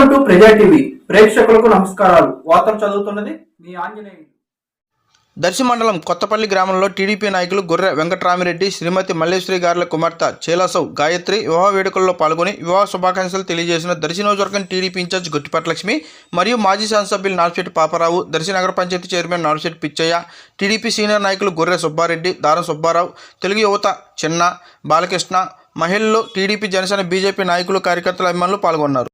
Welcome to ప్రజా TV ప్రేక్షకులకు నమస్కారాలు. వార్తలు చదువుతున్నది మీ ఆంజనేయులు. దర్శి మండలం కొత్తపల్లి గ్రామంలో టీడీపీ నాయకులు గొర్రె వెంకటరామిరెడ్డి శ్రీమతి మల్లేశ్వరి గారుల కుమార్తె చేలాసౌ గాయత్రి వివాహ వేడుకల్లో పాల్గొని వివాహ శుభాకాంక్షలు తెలియజేసిన దర్శి నియోజకవర్గం టీడీపీ ఇన్ఛార్జ్ గుట్టిపట్లక్ష్మి మరియు మాజీ శాసనసభ్యులు Narsetti Paparao Darsi nagar panchayat chairman Narsetti Pichaiah TDP senior నాయకులు గొర్రె సుబ్బారెడ్డి దారం సుబ్బారావు తెలుగు యువత చిన్న బాలకృష్ణ మహిళలు టీడీపీ జనసేన బీజేపీ నాయకులు కార్యకర్తల అభిమానులు పాల్గొన్నారు.